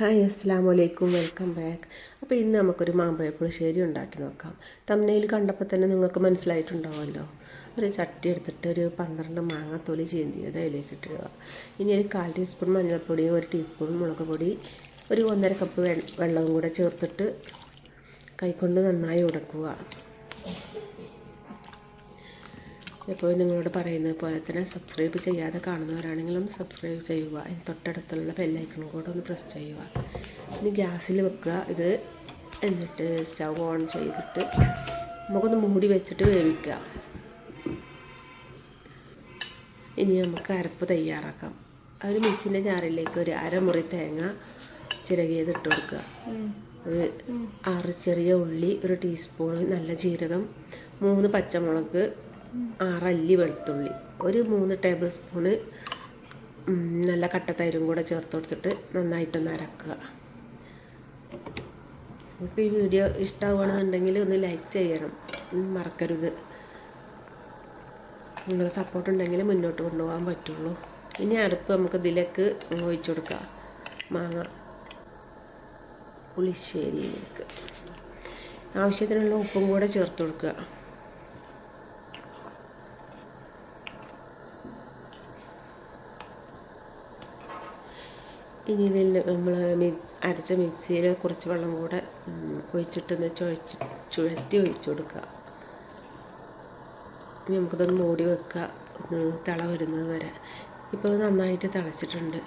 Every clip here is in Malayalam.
ഹായ് അസ്സാം വലൈക്കും വെൽക്കം ബാക്ക് അപ്പോൾ ഇന്ന് നമുക്കൊരു മാമ്പഴ പുളിശ്ശേരി ഉണ്ടാക്കി നോക്കാം. തമ്മനയിൽ കണ്ടപ്പോൾ തന്നെ നിങ്ങൾക്ക് മനസ്സിലായിട്ടുണ്ടാവുമല്ലോ. ഒരു ചട്ടി എടുത്തിട്ട് ഒരു പന്ത്രണ്ട് മാങ്ങ തൊലി ചീന്തിയത് അതിലേക്ക് ഇട്ടിടുക ഇനി ഒരു കാൽ ടീസ്പൂൺ മഞ്ഞൾപ്പൊടിയും ഒരു ടീസ്പൂൺ മുളക് പൊടി ഒരു ഒന്നര കപ്പ് വെള്ളവും കൂടെ ചേർത്തിട്ട് കൈകൊണ്ട് നന്നായി ഉടക്കുക. എപ്പോഴും നിങ്ങളോട് പറയുന്നത് പോലെ തന്നെ സബ്സ്ക്രൈബ് ചെയ്യാതെ കാണുന്നവരാണെങ്കിൽ ഒന്ന് സബ്സ്ക്രൈബ് ചെയ്യുക. അതിന് തൊട്ടടുത്തുള്ള ബെല്ലൈക്കണും കൂടെ ഒന്ന് പ്രസ് ചെയ്യുക. ഇനി ഗ്യാസിൽ വെക്കുക. ഇത് എന്നിട്ട് സ്റ്റൗ ഓൺ ചെയ്തിട്ട് നമുക്കൊന്ന് മൂടി വെച്ചിട്ട് വേവിക്കുക. ഇനി നമുക്ക് അരപ്പ് തയ്യാറാക്കാം. ഒരു മിക്സിന്റെ ജാറിലേക്ക് ഒരു അരമുറി തേങ്ങ ചിരകിയത് ഇട്ട് കൊടുക്കുക. ഒരു ആറ് ചെറിയ ഉള്ളി ഒരു ടീസ്പൂൺ നല്ല ജീരകം മൂന്ന് പച്ചമുളക് ആറല്ലി വെളുത്തുള്ളി. ഒരു മൂന്ന് ടേബിൾ സ്പൂണ് നല്ല കട്ട തൈരും കൂടെ ചേർത്ത് കൊടുത്തിട്ട് നന്നായിട്ടൊന്ന് അരക്കുക. നിങ്ങൾക്ക് ഈ വീഡിയോ ഇഷ്ടമാവുകയാണെന്നുണ്ടെങ്കിൽ ഒന്ന് ലൈക്ക് ചെയ്യണം. മറക്കരുത്. നിങ്ങളുടെ സപ്പോർട്ട് ഉണ്ടെങ്കിൽ മുന്നോട്ട് കൊണ്ടുപോകാൻ പറ്റുള്ളൂ. ഇനി അടുപ്പ് നമുക്ക് ഇതിലേക്ക് ഒഴിച്ചു കൊടുക്കാം. മാങ്ങ പുളിശ്ശേരിയിലേക്ക്. ആവശ്യത്തിനുള്ള ഉപ്പും കൂടെ ചേർത്ത് കൊടുക്കുക. ഇനി ഇതിൽ നമ്മൾ മിക്സ് അരച്ച മിക്സിയിൽ കുറച്ച് വെള്ളം കൂടെ ഒഴിച്ചിട്ടൊന്ന് ചുഴച്ച് ചുഴറ്റി ഒഴിച്ചു കൊടുക്കുക. ഇനി നമുക്കിതൊന്ന് മൂടി വെക്കുക. ഒന്ന് തിള വരുന്നത് വരെ. ഇപ്പോൾ നന്നായിട്ട് തിളച്ചിട്ടുണ്ട്.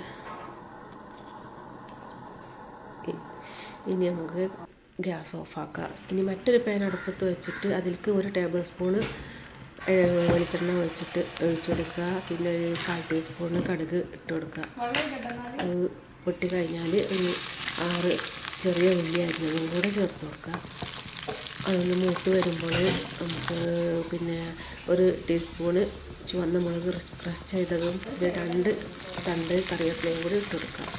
ഇനി നമുക്ക് ഗ്യാസ് ഓഫാക്കാം ഇനി മറ്റൊരു പാൻ അടുപ്പത്ത് വെച്ചിട്ട് അതിലേക്ക് ഒരു ടേബിൾ സ്പൂണ് വെളിച്ചെണ്ണ ഒഴിച്ചിട്ട് ഒഴിച്ചു കൊടുക്കുക. പിന്നെ ഒരു കാൽ ടീസ്പൂണ് കടുക് ഇട്ട് കൊടുക്കുക. അത് പൊട്ടി കഴിഞ്ഞാൽ ഒരു ആറ് ചെറിയ ഉള്ളി അരിഞ്ഞതും കൂടെ ചേർത്ത് കൊടുക്കുക. അതൊന്ന് മൂട്ട് വരുമ്പോൾ നമുക്ക് പിന്നെ ഒരു ടീസ്പൂണ് ചുവന്ന മുളക് ക്രഷ് ചെയ്തതും രണ്ട് തണ്ട് കറിവേപ്പിലയും കൂടി ഇട്ട് കൊടുക്കാം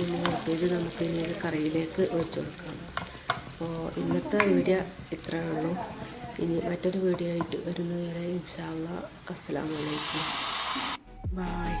ഇനി മൂത്തേത് നമുക്ക് ഇനി കറിയിലേക്ക് ഒഴിച്ചു കൊടുക്കാം. അപ്പോൾ ഇന്നത്തെ വീഡിയോ ഇത്രയേ ഉള്ളൂ. ഇനി മറ്റൊരു വീഡിയോ ആയിട്ട് വരുന്നതുവരെ ഇൻഷാല്ല അസ്സാം വലൈക്കും ബായ്